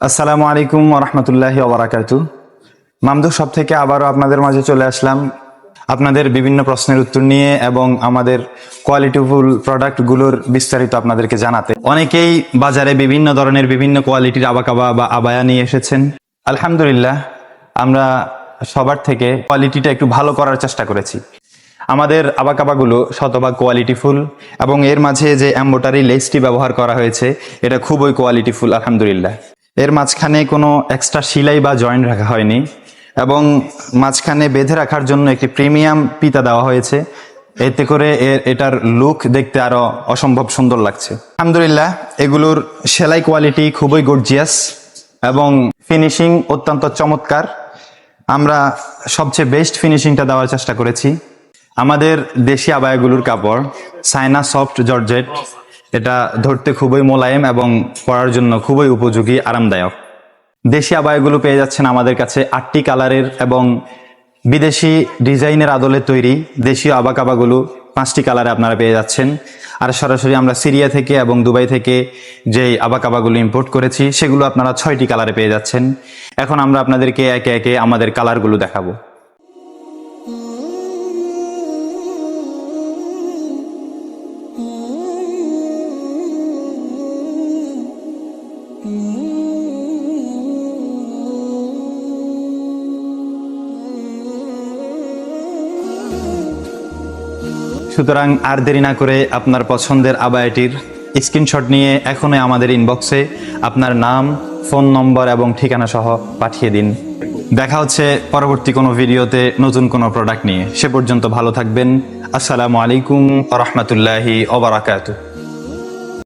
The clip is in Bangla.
আসসালামু আলাইকুম রহমতুল্লাহি ওবরাকাতু মামদুহ সব থেকে আবারও আপনাদের মাঝে চলে আসলাম আপনাদের বিভিন্ন প্রশ্নের উত্তর নিয়ে এবং আমাদের কোয়ালিটিফুল প্রোডাক্টগুলোর বিস্তারিত আপনাদেরকে জানাতে। অনেকেই বাজারে বিভিন্ন ধরনের বিভিন্ন কোয়ালিটির আবাকাবা বা আবায়া নিয়ে এসেছেন। আলহামদুলিল্লাহ, আমরা সবার থেকে কোয়ালিটিটা একটু ভালো করার চেষ্টা করেছি। আমাদের আবাকাবাগুলো শতভাগ কোয়ালিটিফুল এবং এর মাঝে যে অ্যাম্বোটারি লেসটি ব্যবহার করা হয়েছে, এটা খুবই কোয়ালিটিফুল আলহামদুলিল্লাহ। এর মাঝখানে কোনো এক্সট্রা সিলাই বা জয়েন্ট রাখা হয়নি এবং মাঝখানে বেঁধে রাখার জন্য একটি প্রিমিয়াম পিতা দেওয়া হয়েছে। এতে করে এর এটার লুক দেখতে আরও অসম্ভব সুন্দর লাগছে। আলহামদুলিল্লাহ, এগুলোর সেলাই কোয়ালিটি খুবই গর্জিয়াস এবং ফিনিশিং অত্যন্ত চমৎকার। আমরা সবচেয়ে বেস্ট ফিনিশিংটা দেওয়ার চেষ্টা করেছি। আমাদের দেশি আবায়াগুলোর কাপড় সাইনা সফট জর্জেট এটা ধরতে খুবই মোলায়েম এবং পরার জন্য খুবই উপযোগী, আরামদায়ক। দেশি আবায়াগুলো পেয়ে যাচ্ছেন আমাদের কাছে আটটি কালারের এবং বিদেশি ডিজাইনের আদলে তৈরি দেশীয় আবাকাবাগুলো পাঁচটি কালারে আপনারা পেয়ে যাচ্ছেন। আর সরাসরি আমরা সিরিয়া থেকে এবং দুবাই থেকে যে আবাকাবাগুলো ইম্পোর্ট করেছি, সেগুলো আপনারা ছয়টি কালারে পেয়ে যাচ্ছেন। এখন আমরা আপনাদেরকে একে একে আমাদের কালারগুলো দেখাবো। সুতরাং আর দেরি না করে আপনার পছন্দের আবায়াটির স্ক্রিনশট নিয়ে এখনই আমাদের ইনবক্সে আপনার নাম, ফোন নম্বর এবং ঠিকানা সহ পাঠিয়ে দিন। দেখা হচ্ছে পরবর্তী কোনো ভিডিওতে নতুন কোনো প্রোডাক্ট নিয়ে। সে পর্যন্ত ভালো থাকবেন। আসসালামু আলাইকুম রহমতুল্লাহি ওবরাকাতু